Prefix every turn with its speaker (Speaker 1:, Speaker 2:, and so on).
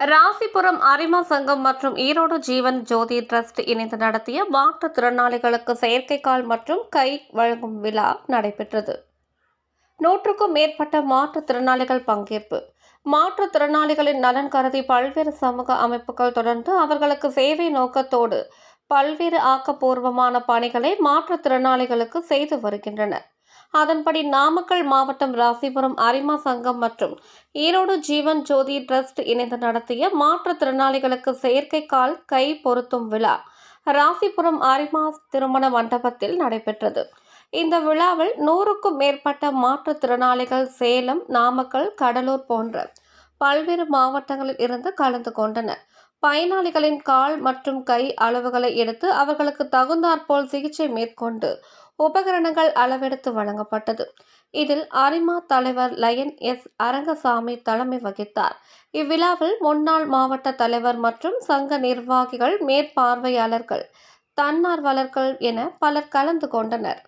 Speaker 1: ராசிபுரம் அரிமா சங்கம் மற்றும் ஈரோடு ஜீவன் ஜோதி ட்ரஸ்ட் இணைந்து நடத்திய மாற்றுத்திறனாளிகளுக்கு செயற்கைக்கால் மற்றும் கை வழங்கும் விழா நடைபெற்றது. நூற்றுக்கும் மேற்பட்ட மாற்றுத்திறனாளிகள் பங்கேற்பு. மாற்றுத்திறனாளிகளின் நலன் கருதி பல்வேறு சமூக அமைப்புகள் தொடர்ந்து அவர்களுக்கு சேவை நோக்கத்தோடு பல்வேறு ஆக்கப்பூர்வமான பணிகளை மாற்றுத்திறனாளிகளுக்கு செய்து வருகின்றனர் அதன்படி நாமக்கல் மாவட்டம் ராசிபுரம் அரிமா சங்கம் மற்றும் ஈரோடு ஜீவன் ஜோதி டிரஸ்ட் இணைந்து நடத்திய மாற்றுத்திறனாளிகளுக்கு செயற்கை கால் கை பொருத்தும் விழா ராசிபுரம் அரிமா திருமண மண்டபத்தில் நடைபெற்றது. இந்த விழாவில் நூறுக்கும் மேற்பட்ட மாற்றுத்திறனாளிகள் சேலம் நாமக்கல் கடலூர் போன்ற பல்வேறு மாவட்டங்களில் இருந்து கலந்து கொண்டனர். பயனாளிகளின் கால் மற்றும் கை அளவுகளை எடுத்து அவர்களுக்கு தகுந்தாற்போல் சிகிச்சை மேற்கொண்டு உபகரணங்கள் அளவெடுத்து வழங்கப்பட்டது. இதில் அரிமா தலைவர் லயன் எஸ். அரங்கசாமி தலைமை வகித்தார். இவ்விழாவில் முன்னாள் மாவட்ட தலைவர் மற்றும் சங்க நிர்வாகிகள் மேற்பார்வையாளர்கள் தன்னார்வலர்கள் என பலர் கலந்து கொண்டனர்.